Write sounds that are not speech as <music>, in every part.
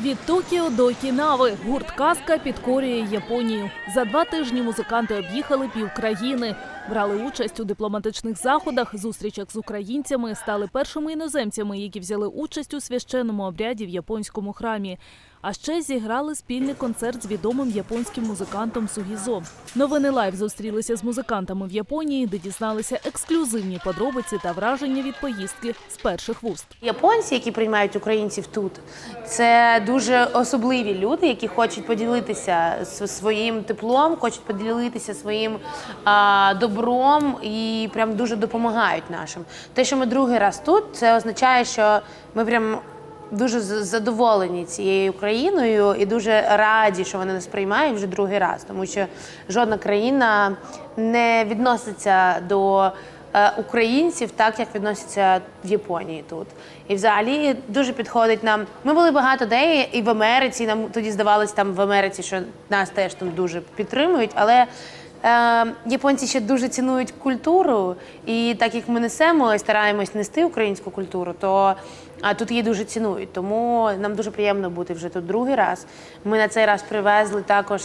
Від Токіо до Кінави гурт Казка підкорює Японію. За два тижні музиканти об'їхали півкраїни, брали участь у дипломатичних заходах, зустрічах з українцями, стали першими іноземцями, які взяли участь у священному обряді в японському храмі. А ще зіграли спільний концерт з відомим японським музикантом Сугізо. Новини Лайв зустрілися з музикантами в Японії, де дізналися ексклюзивні подробиці та враження від поїздки з перших вуст. Японці, які приймають українців тут, це дуже особливі люди, які хочуть поділитися своїм теплом, хочуть поділитися своїм а, добром і прям дуже допомагають нашим. Те, що ми другий раз тут, це означає, що ми прям. Дуже задоволені цією країною і дуже раді, що вони нас приймають вже другий раз, тому що жодна країна не відноситься до е, українців так, як відносяться в Японії тут. І взагалі дуже підходить нам. Ми були багато де і в Америці. Нам тоді здавалось там в Америці, що нас теж там дуже підтримують, але. Е, японці ще дуже цінують культуру, і так як ми несемо і стараємось нести українську культуру, то а тут її дуже цінують. Тому нам дуже приємно бути вже тут другий раз. Ми на цей раз привезли також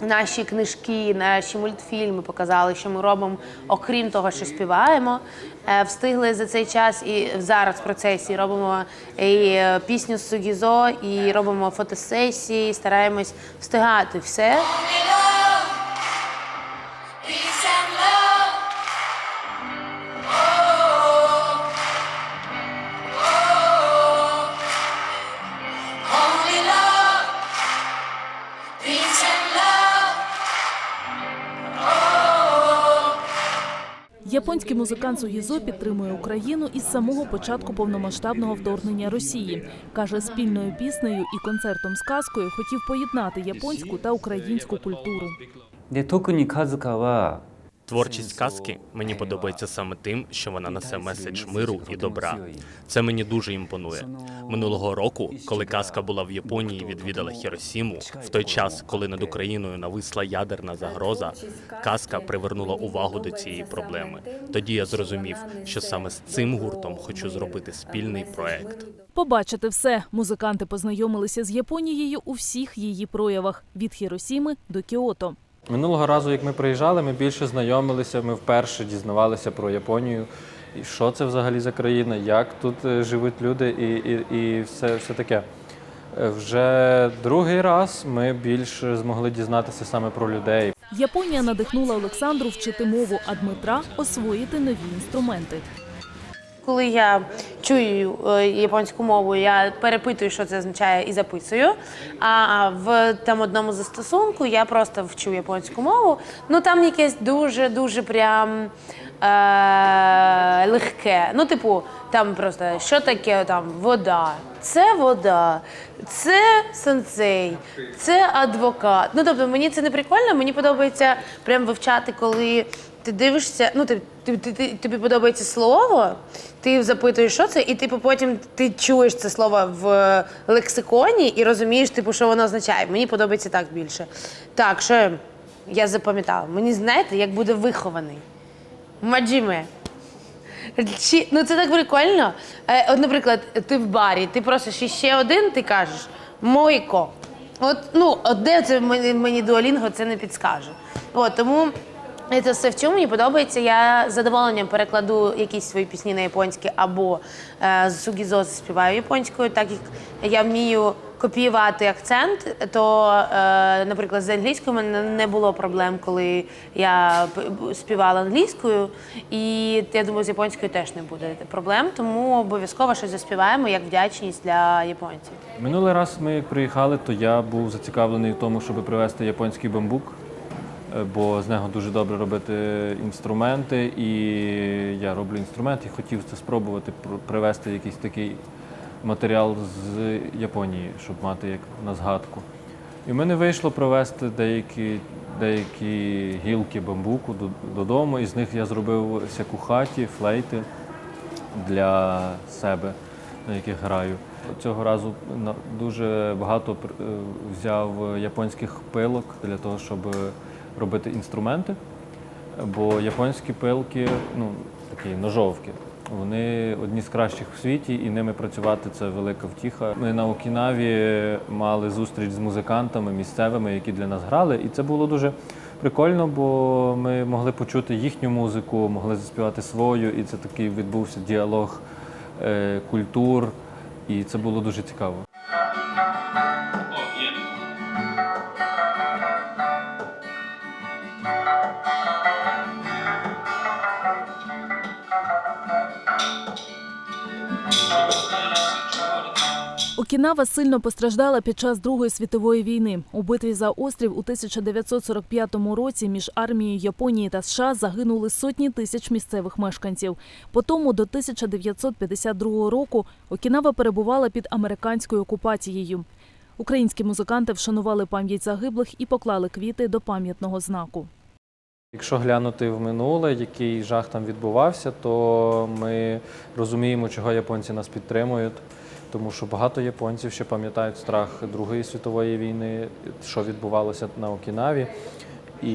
наші книжки, наші мультфільми показали, що ми робимо, окрім того, що співаємо. Е, Встигли за цей час і зараз в процесі робимо і е, пісню з Сугізо, і робимо фотосесії, стараємось встигати все. Японський музикант Сугізо підтримує Україну із самого початку повномасштабного вторгнення Росії. Каже, спільною піснею і концертом з казкою хотів поєднати японську та українську культуру. Творчість казки мені подобається саме тим, що вона несе меседж миру і добра. Це мені дуже імпонує. Минулого року, коли казка була в Японії, відвідала Хіросіму. В той час, коли над Україною нависла ядерна загроза, казка привернула увагу до цієї проблеми. Тоді я зрозумів, що саме з цим гуртом хочу зробити спільний проект. Побачити все музиканти познайомилися з Японією у всіх її проявах від Хіросіми до Кіото. Минулого разу, як ми приїжджали, ми більше знайомилися, ми вперше дізнавалися про Японію. І що це взагалі за країна, як тут е, живуть люди і, і, і все, все таке. Е, Вже другий раз ми більше змогли дізнатися саме про людей. Японія надихнула Олександру вчити мову, а Дмитра освоїти нові інструменти. Коли я чую е, японську мову, я перепитую, що це означає, і записую. А в там одному застосунку я просто вчу японську мову. Ну там якесь дуже дуже прям е- легке. Ну, типу, там просто що таке там вода. Це вода, це сенсей, це адвокат. Ну тобто мені це не прикольно, мені подобається прям вивчати, коли ти дивишся, ну ти, ти, ти, ти- тобі подобається слово, ти запитуєш, що це, і типу потім ти чуєш це слово в лексиконі і розумієш, типу, що воно означає. Мені подобається так більше. Так, що я запам'ятала? Мені знаєте, як буде вихований. Маджіме. Чи, ну це так прикольно. Е, от, наприклад, ти в барі, ти просиш іще один, ти кажеш мойко. От, ну, от де це мені, мені дуалінго це не підскаже. От, тому це все в вчу, мені подобається. Я з задоволенням перекладу якісь свої пісні на японське або е, Сугізо заспіваю японською, так як я вмію копіювати акцент, то, е, наприклад, з англійською мене не було проблем, коли я співала англійською. І я думаю, з японською теж не буде проблем, тому обов'язково щось заспіваємо як вдячність для японців. Минулий раз ми приїхали, то я був зацікавлений в тому, щоб привезти японський бамбук, бо з нього дуже добре робити інструменти. І я роблю інструмент і хотів це спробувати привезти якийсь такий матеріал з Японії, щоб мати як на згадку. І в мене вийшло привезти деякі, деякі гілки бамбуку додому, і з них я зробив сякухаті, флейти для себе, на яких граю. Цього разу дуже багато е, взяв японських пилок для того, щоб робити інструменти. Бо японські пилки, ну такі ножовки, Вони одні з кращих у світі, і ними працювати це велика втіха. Ми на Окінаві мали зустріч з музикантами місцевими, які для нас грали, і це було дуже прикольно, бо ми могли почути їхню музику, могли заспівати свою, і це такий відбувся діалог е, культур, і це було дуже цікаво. Окінава сильно постраждала під час Другої світової війни. У битві за острів у 1945 році між армією Японії та США загинули сотні тисяч місцевих мешканців. Потому до 1952 року Окінава перебувала під американською окупацією. Українські музиканти вшанували пам'ять загиблих і поклали квіти до пам'ятного знаку. Якщо глянути в минуле, який жах там відбувався, то ми розуміємо, чого японці нас підтримують. Тому що багато японців ще пам'ятають страх Другої світової війни, що відбувалося на Окінаві. І,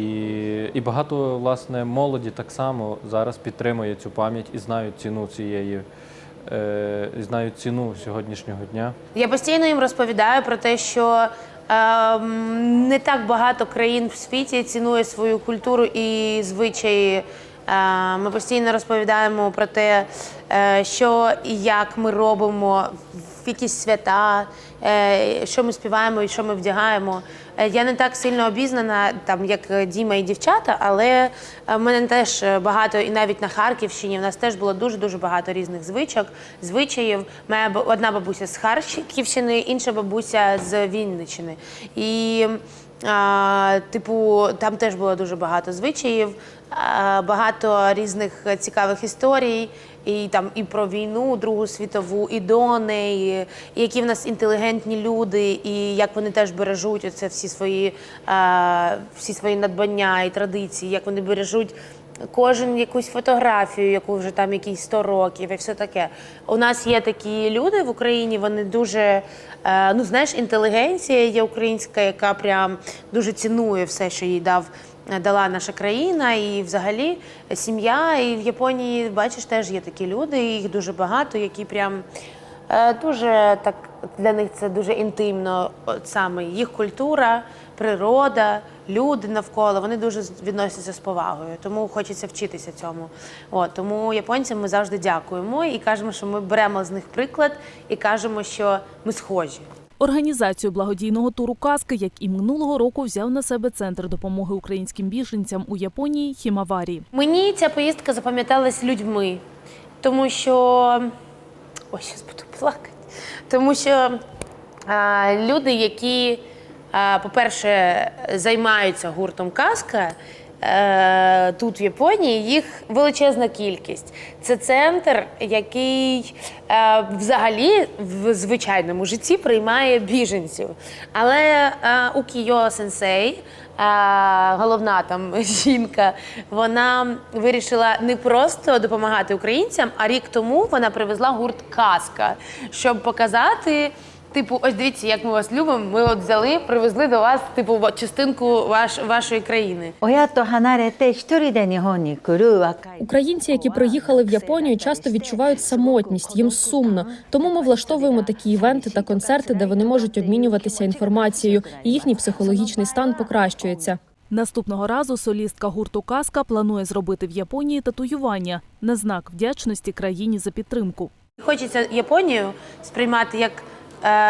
і багато власне молоді так само зараз підтримує цю пам'ять і знають ціну цієї, е, знають ціну сьогоднішнього дня. Я постійно їм розповідаю про те, що ем, не так багато країн в світі цінує свою культуру і звичаї. Е, Ми постійно розповідаємо про те, е, що і як ми робимо в якісь свята, е, що ми співаємо і що ми вдягаємо. Я не так сильно обізнана, там як Діма і дівчата, але в мене теж багато, і навіть на Харківщині в нас теж було дуже дуже багато різних звичок, звичаїв. Моя одна бабуся з Харківщини, інша бабуся з Вінниччини. І а, типу, там теж було дуже багато звичаїв, багато різних цікавих історій. І там і про війну, Другу світову, і до неї, і які в нас інтелігентні люди, і як вони теж бережуть оце всі свої, всі свої надбання і традиції, як вони бережуть кожен якусь фотографію, яку вже там якісь 100 років, і все таке. У нас є такі люди в Україні, вони дуже, е, ну знаєш, інтелігенція є українська, яка прям дуже цінує все, що їй дав. Дала наша країна і взагалі сім'я. І в Японії, бачиш, теж є такі люди, і їх дуже багато, які прям е, дуже так для них це дуже інтимно. От саме їх культура, природа, люди навколо вони дуже відносяться з повагою. Тому хочеться вчитися цьому. От тому японцям ми завжди дякуємо і кажемо, що ми беремо з них приклад і кажемо, що ми схожі. Організацію благодійного туру казки, як і минулого року, взяв на себе центр допомоги українським біженцям у Японії Хімаварі. Мені ця поїздка запам'яталась людьми, тому що ой, зараз буду плакати. Тому що а, люди, які, по-перше, займаються гуртом казка. Е, Тут в Японії їх величезна кількість. Це центр, який е, взагалі в звичайному житті приймає біженців. Але е, у Кіо сенсей, головна там <laughs> жінка, вона вирішила не просто допомагати українцям, а рік тому вона привезла гурт Казка, щоб показати. Типу, ось дивіться, як ми вас любимо. Ми от взяли, привезли до вас, типу, частинку ваш, вашої країни. Оято ганаря те, що рідені Українці, які приїхали в Японію, часто відчувають самотність, їм сумно. Тому ми влаштовуємо такі івенти та концерти, де вони можуть обмінюватися інформацією, і їхній психологічний стан покращується. Наступного разу солістка гурту Каска планує зробити в Японії татуювання на знак вдячності країні за підтримку. Хочеться Японію сприймати як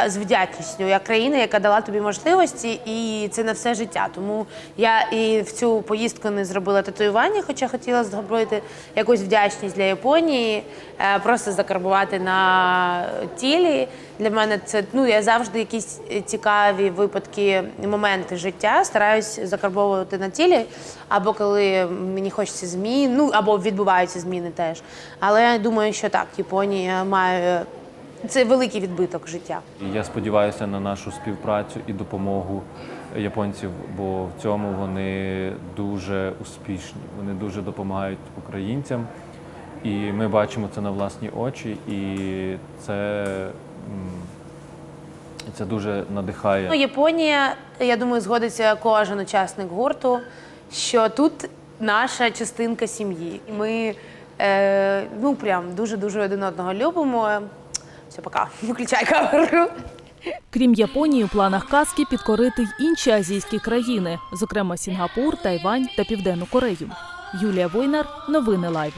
з вдячністю, як країна, яка дала тобі можливості, і це на все життя. Тому я і в цю поїздку не зробила татуювання, хоча хотіла зробити якусь вдячність для Японії, е, просто закарбувати на тілі. Для мене це ну я завжди якісь цікаві випадки, моменти життя стараюсь закарбовувати на тілі, або коли мені хочеться змін, ну або відбуваються зміни теж. Але я думаю, що так, Японія має це великий відбиток життя. Я сподіваюся на нашу співпрацю і допомогу японців, бо в цьому вони дуже успішні. Вони дуже допомагають українцям, і ми бачимо це на власні очі, і це, це дуже Ну, надихає. Японія, я думаю, згодиться кожен учасник гурту, що тут наша частинка сім'ї. Ми Е, ну прям дуже дуже один одного любимо. Все, пока. <laughs> Виключай камеру. Крім Японії, у планах казки підкорити й інші азійські країни, зокрема Сінгапур, Тайвань та Південну Корею. Юлія Войнар, новини Лайв.